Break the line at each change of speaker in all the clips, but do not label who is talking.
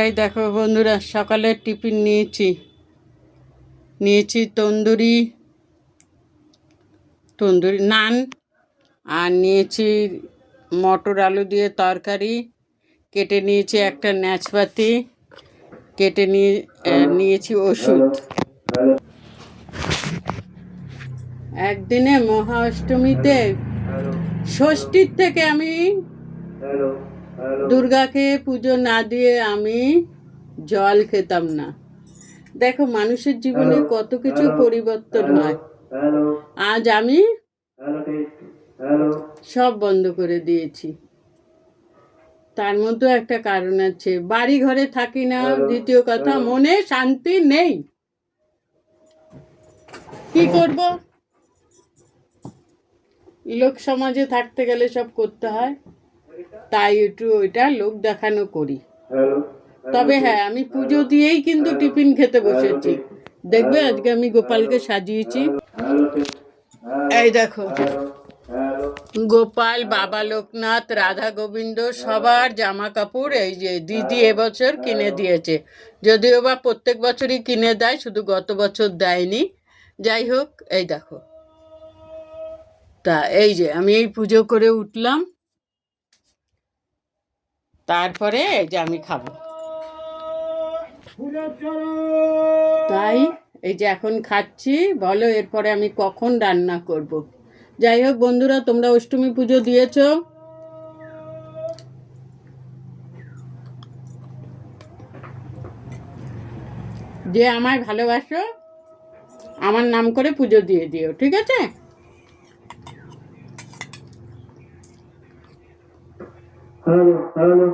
এই দেখো বন্ধুরা সকালের টিফিন নিয়েছি। নিয়েছি তন্দুরি তন্দুরি নান, আর নিয়েছি মটর আলু দিয়ে তরকারি। কেটে নিয়েছি একটা ন্যাচপাতি কেটে নিয়ে নিয়েছি ওষুধ। একদিনে মহা অষ্টমীতে ষষ্ঠীর থেকে আমি দুর্গাকে পুজো না দিয়ে আমি জল খেতাম না। দেখো মানুষের জীবনে কত কিছু পরিবর্তন হয়। আজ আমি সব বন্ধ করে দিয়েছি। তার মধ্যে একটা কারণ আছে। বাড়ি ঘরে থাকি না দ্বিতীয় কথা মনে শান্তি নেই। কি করব? লোক সমাজে থাকতে গেলে সব করতে হয়। তাই একটু ওইটা লোক দেখানো করি। তবে হ্যাঁ আমি পুজো দিয়েই কিন্তু টিফিন খেতে বসেছি। দেখবে আজকে আমি গোপালকে সাজিয়েছি। এই দেখো। গোপাল বাবা লোকনাথ রাধা গোবিন্দ সবার জামা কাপড় এই যে দিদি এবছর কিনে দিয়েছে। যদিও বা প্রত্যেক বছরই কিনে দেয় শুধু গত বছর দেয়নি। যাই হোক এই দেখো। তা এই যে আমি এই পুজো করে উঠলাম। তারপরে এই যে আমি খাব। তাই এই যে এখন খাচ্ছি, বলো এরপরে আমি কখন রান্না করব। যাই হোক বন্ধুরা, তোমরা অষ্টমী পুজো দিয়েছ। যে আমায় ভালোবাসো, আমার নাম করে পুজো দিয়ে দিও, ঠিক আছে?
Hello, hello.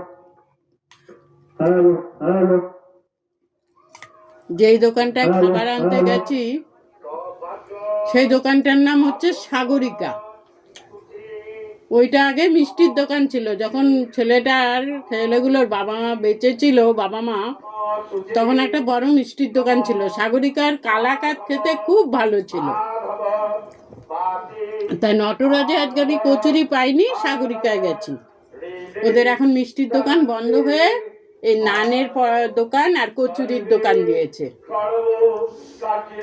যেই দোকানটায় খাবার আনতে গেছি সেই দোকানটার নাম হচ্ছে সাগরিকা। ওইটা আগে মিষ্টির দোকান ছিল। যখন ছেলেটার ছেলেগুলোর বাবা মা বেঁচে ছিল বাবা মা তখন একটা বড় মিষ্টির দোকান ছিল। সাগরিকার কালাকাত খেতে খুব ভালো ছিল। তাই নটরাজে আজকে আমি কচুরি পাইনি সাগরিকায় গেছি। ওদের এখন মিষ্টির দোকান বন্ধ হয়ে এই নানের দোকান আর কচুরির দোকান দিয়েছে।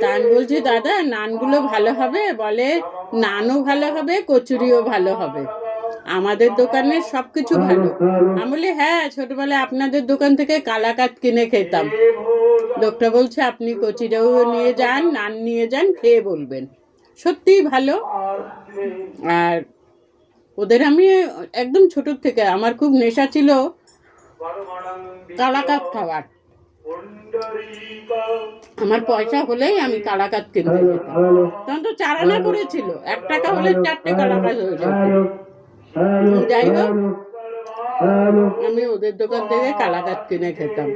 তা আমি বলছি, দাদা, নানগুলো ভালো হবে? বলে, নানও ভালো হবে, কচুরিও ভালো হবে। আমাদের দোকানে সব কিছু ভালো। আমি বলি হ্যাঁ ছোটবেলায় আপনাদের দোকান থেকে কালাকাত কিনে খেতাম। লোকটা বলছে, আপনি কচুরিও নিয়ে যান, নান নিয়ে যান, খেয়ে বলবেন। সত্যিই ভালো। আর ওদের আমি একদম ছোটোর থেকে আমার খুব নেশা ছিল কালাকাত খাওয়ার। আমার পয়সা হলেই আমি কালাকাত কিনতে যেতাম। তখন তো চারানা করেছিল এক টাকা হলে চারটে কালাকাত হয়ে যেত। যাই হোক আমি ওদের দোকান থেকে কালাকাত কিনে খেতাম।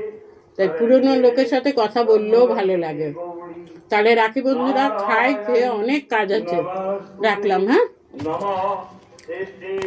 তাই পুরনো লোকের সাথে কথা বললেও ভালো লাগে। তাহলে রাখি বন্ধুরা খাই খেয়ে অনেক কাজ আছে। রাখলাম হ্যাঁ?
Fifteen.